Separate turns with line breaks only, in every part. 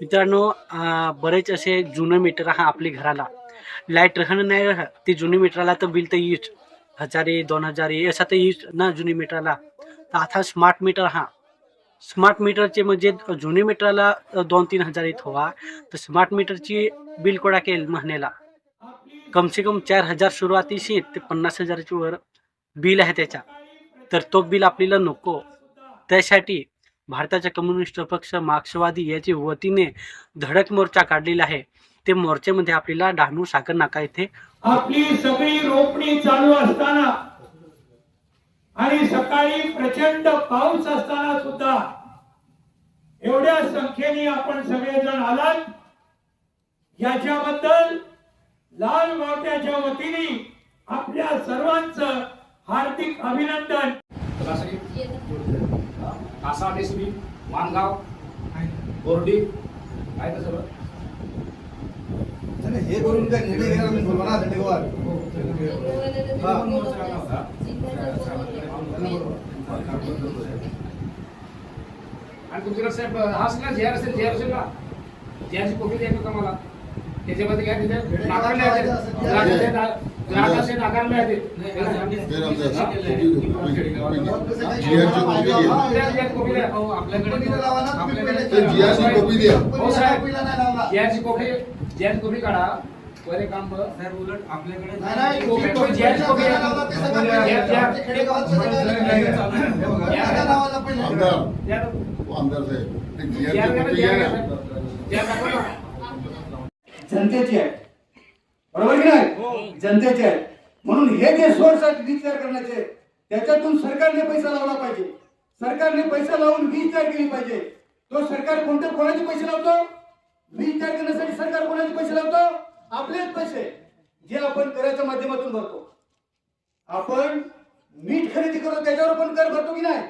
मित्रांनो बरेच असे जुनं मीटर हा आपल्या घराला. लाइट राहणं नाही राह ते जुनी मीटरला तर बिल तर येईच हजारे दोन हजारे असा तर येईच ना जुनी मीटरला तर आता स्मार्ट मीटर हा. स्मार्ट मीटरचे म्हणजे जुनी मीटरला दोन तीन हजार येत हवा. तर स्मार्ट मीटरची बिल कोडा केल महिन्याला कम से कम चार हजार सुरुवातीशी ते पन्नास हजाराच्या वर बिल आहे त्याच्या. तर तो बिल आपल्याला नको. त्यासाठी भारताचा कम्युनिस्ट पक्ष मार्क्सवादी याच्या वतीने धडक मोर्चा काढलेला आहे. ते मोर्चामध्ये आपल्याला डहाणू साखर नाका येथे
आपली सगळी रोपणी चालू असताना आणि सकाळी प्रचंड पाऊस असताना सुद्धा एवढ्या संख्येने आपण सगळेजण आलात. याच्याबद्दल लाल मावट्याच्या वतीने आपल्या सर्वांचं हार्दिक अभिनंदन.
कासा डेसबी मानगाव बोर्डी काय तर सगळं.
हे करून काय निर्णय घ्यायला मी बोलवा ना दंडेगावात.
आणि तुमच्याकडे साहेब हा जे आर असेल जे आर असेल ना जे आरची कॉपी द्या का मला त्याच्यामध्ये काय तिथे?
कॉपी-
हो काढा पहिले काम.
हे.
हो, साहेब.
जनतेची आहे बरोबर की नाही? जनतेची आहे म्हणून हे जे सोर्स आहेत वीज तयार करण्याचे त्याच्यातून सरकारने पैसा लावला पाहिजे. सरकारने पैसा लावून वीज तयार केली पाहिजे. तो सरकार कोणत्या कोणाचे पैसे लावतो? वीज तयार करण्यासाठी सरकार कोणाचे पैसे लावतो? आपलेच पैसे. जे आपण कराच्या माध्यमातून भरतो. आपण मीठ खरेदी करतो त्याच्यावर पण कर भरतो की नाही?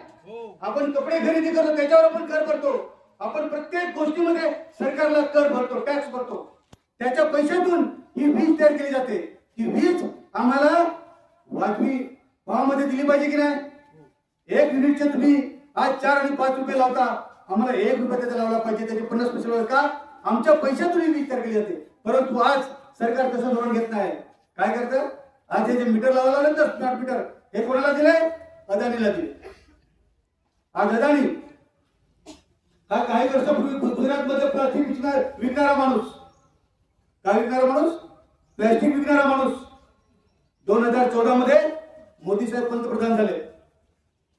आपण कपडे खरेदी करतो त्याच्यावर पण कर भरतो. आपण प्रत्येक गोष्टीमध्ये सरकारला कर भरतो टॅक्स भरतो. त्याच्या पैशातून ही वीज तयार केली जाते. ही वीज आम्हाला वाजवी भावामध्ये दिली पाहिजे की नाही? एक युनिटचे तुम्ही आज चार आणि पाच रुपये लावता आम्हाला एक रुपये त्याचा लावला पाहिजे त्याचे पन्नास पैसे लावले का? आमच्या पैशातून ही वीज तयार केली जाते. परंतु आज सरकार तसं धोरण घेत नाही. काय करतं? आज हे जे मीटर लावायला लागलं तर स्मार्ट मीटर हे कोणाला दिलंय? अदानीला दिले आज अदानी हा काही वर्षापूर्वी गुजरातमध्ये प्राथमिक विकणारा माणूस काय विकणारा माणूस? प्लॅस्टिक विकणारा माणूस. दोन हजार चौदा मध्ये मोदी साहेब पंतप्रधान झाले.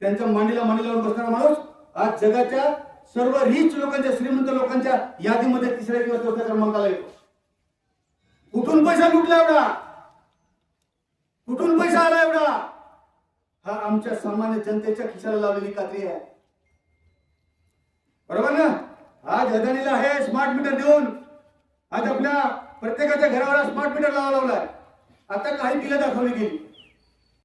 त्यांच्या मांडीला मांडी लावून बसणारा माणूस आज जगाच्या सर्व रिच लोकांच्या श्रीमंत लोकांच्या यादीमध्ये तिसऱ्या किंवा चौथ्या क्रमांकाला येतो. कुठून पैसा लुटला एवढा? कुठून पैसा आला एवढा? हा आमच्या सामान्य जनतेच्या खिशाला लावलेली कात्री आहे. बरोबर ना? आज अदानीला आहे स्मार्ट मीटर देऊन आज आपल्या प्रत्येकाच्या घरावर स्मार्ट मीटर लावा लावलाय. आता काही बिलं दाखवली गेली.